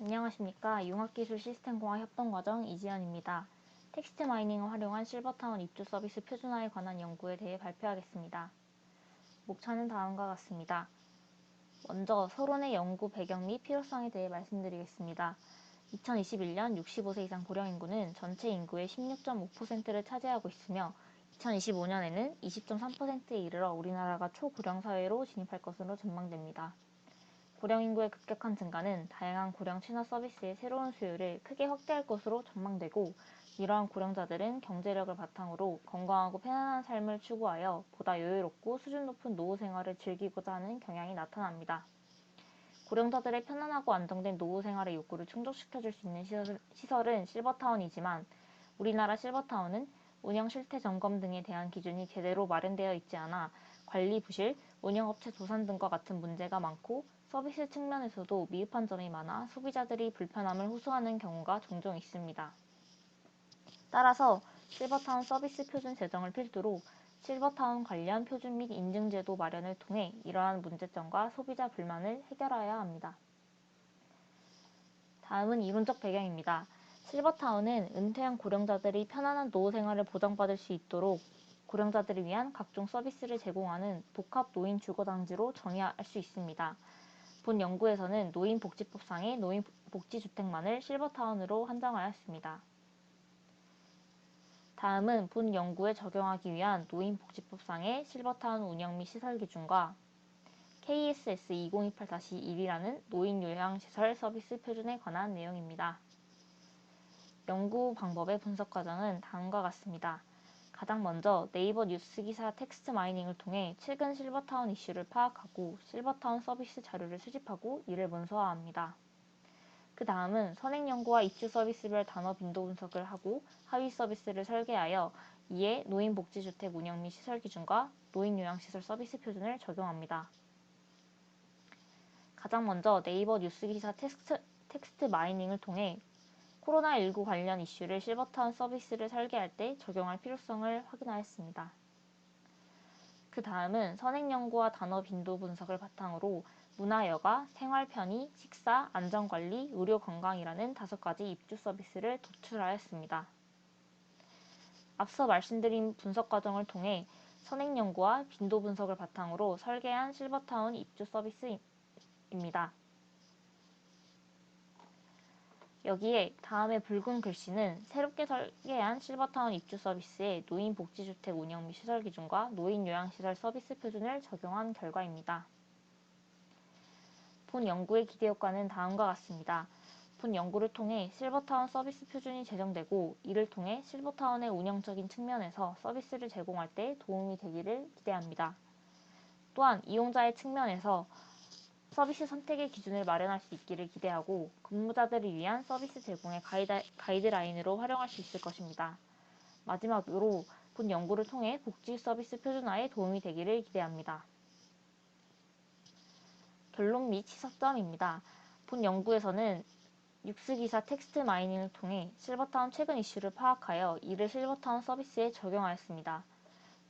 안녕하십니까. 융합기술시스템공학 협동과정 이지연입니다. 텍스트 마이닝을 활용한 실버타운 입주 서비스 표준화에 관한 연구에 대해 발표하겠습니다. 목차는 다음과 같습니다. 먼저 서론의 연구 배경 및 필요성에 대해 말씀드리겠습니다. 2021년 65세 이상 고령 인구는 전체 인구의 16.5%를 차지하고 있으며 2025년에는 20.3%에 이르러 우리나라가 초고령 사회로 진입할 것으로 전망됩니다. 고령 인구의 급격한 증가는 다양한 고령 친화 서비스의 새로운 수요를 크게 확대할 것으로 전망되고 이러한 고령자들은 경제력을 바탕으로 건강하고 편안한 삶을 추구하여 보다 여유롭고 수준 높은 노후 생활을 즐기고자 하는 경향이 나타납니다. 고령자들의 편안하고 안정된 노후 생활의 욕구를 충족시켜줄 수 있는 시설, 은 실버타운이지만 우리나라 실버타운은 운영 실태 점검 등에 대한 기준이 제대로 마련되어 있지 않아 관리 부실, 운영업체 도산 등과 같은 문제가 많고 서비스 측면에서도 미흡한 점이 많아 소비자들이 불편함을 호소하는 경우가 종종 있습니다. 따라서 실버타운 서비스 표준 제정을 필두로 실버타운 관련 표준 및 인증제도 마련을 통해 이러한 문제점과 소비자 불만을 해결해야 합니다. 다음은 이론적 배경입니다. 실버타운은 은퇴한 고령자들이 편안한 노후 생활을 보장받을 수 있도록 고령자들을 위한 각종 서비스를 제공하는 복합 노인 주거단지로 정의할 수 있습니다. 본 연구에서는 노인복지법상의 노인복지주택만을 실버타운으로 한정하였습니다. 다음은 본 연구에 적용하기 위한 노인복지법상의 실버타운 운영 및 시설 기준과 KSS 2028-1이라는 노인요양시설 서비스 표준에 관한 내용입니다. 연구 방법의 분석 과정은 다음과 같습니다. 가장 먼저 네이버 뉴스 기사 텍스트 마이닝을 통해 최근 실버타운 이슈를 파악하고 실버타운 서비스 자료를 수집하고 이를 문서화합니다. 그 다음은 선행 연구와 입주 서비스별 단어 빈도 분석을 하고 하위 서비스를 설계하여 이에 노인복지주택 운영 및 시설 기준과 노인요양시설 서비스 표준을 적용합니다. 가장 먼저 네이버 뉴스 기사 텍스트, 텍스트 마이닝을 통해 코로나19 관련 이슈를 실버타운 서비스를 설계할 때 적용할 필요성을 확인하였습니다. 그 다음은 선행 연구와 단어 빈도 분석을 바탕으로 문화여가, 생활편의, 식사, 안전관리, 의료건강이라는 다섯 가지 입주 서비스를 도출하였습니다. 앞서 말씀드린 분석 과정을 통해 선행 연구와 빈도 분석을 바탕으로 설계한 실버타운 입주 서비스입니다. 여기에 다음에 붉은 글씨는 새롭게 설계한 실버타운 입주 서비스의 노인 복지주택 운영 및 시설 기준과 노인 요양시설 서비스 표준을 적용한 결과입니다. 본 연구의 기대 효과는 다음과 같습니다. 본 연구를 통해 실버타운 서비스 표준이 제정되고 이를 통해 실버타운의 운영적인 측면에서 서비스를 제공할 때 도움이 되기를 기대합니다. 또한 이용자의 측면에서 서비스 선택의 기준을 마련할 수 있기를 기대하고 근무자들을 위한 서비스 제공의 가이드, 가이드 라인으로 활용할 수 있을 것입니다. 마지막으로 본 연구를 통해 복지 서비스 표준화에 도움이 되기를 기대합니다. 결론 및 시사점입니다. 본 연구에서는 뉴스기사 텍스트 마이닝을 통해 실버타운 최근 이슈를 파악하여 이를 실버타운 서비스에 적용하였습니다.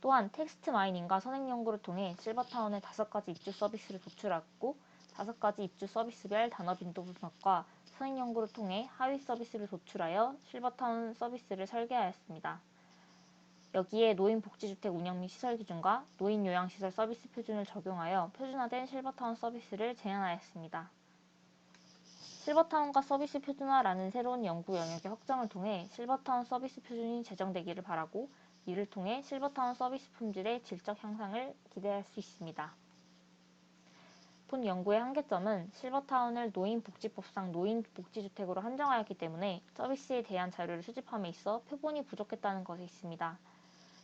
또한 텍스트 마이닝과 선행 연구를 통해 실버타운의 다섯 가지 입주 서비스를 도출하고 다섯 가지 입주 서비스별 단어 빈도 분석과 선행 연구를 통해 하위 서비스를 도출하여 실버타운 서비스를 설계하였습니다. 여기에 노인복지주택 운영 및 시설 기준과 노인요양시설 서비스 표준을 적용하여 표준화된 실버타운 서비스를 제안하였습니다. 실버타운과 서비스 표준화라는 새로운 연구 영역의 확장을 통해 실버타운 서비스 표준이 제정되기를 바라고 이를 통해 실버타운 서비스 품질의 질적 향상을 기대할 수 있습니다. 본 연구의 한계점은 실버타운을 노인복지법상 노인복지주택으로 한정하였기 때문에 서비스에 대한 자료를 수집함에 있어 표본이 부족했다는 것에 있습니다.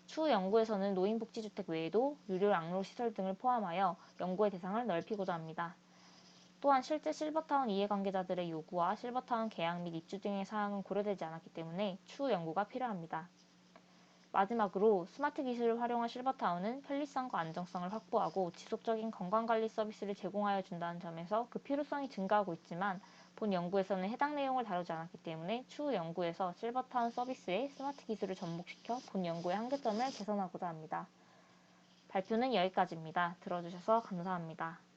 추후 연구에서는 노인복지주택 외에도 유료 양로시설 등을 포함하여 연구의 대상을 넓히고자 합니다. 또한 실제 실버타운 이해관계자들의 요구와 실버타운 계약 및 입주 등의 사항은 고려되지 않았기 때문에 추후 연구가 필요합니다. 마지막으로 스마트 기술을 활용한 실버타운은 편리성과 안정성을 확보하고 지속적인 건강관리 서비스를 제공하여 준다는 점에서 그 필요성이 증가하고 있지만 본 연구에서는 해당 내용을 다루지 않았기 때문에 추후 연구에서 실버타운 서비스에 스마트 기술을 접목시켜 본 연구의 한계점을 개선하고자 합니다. 발표는 여기까지입니다. 들어주셔서 감사합니다.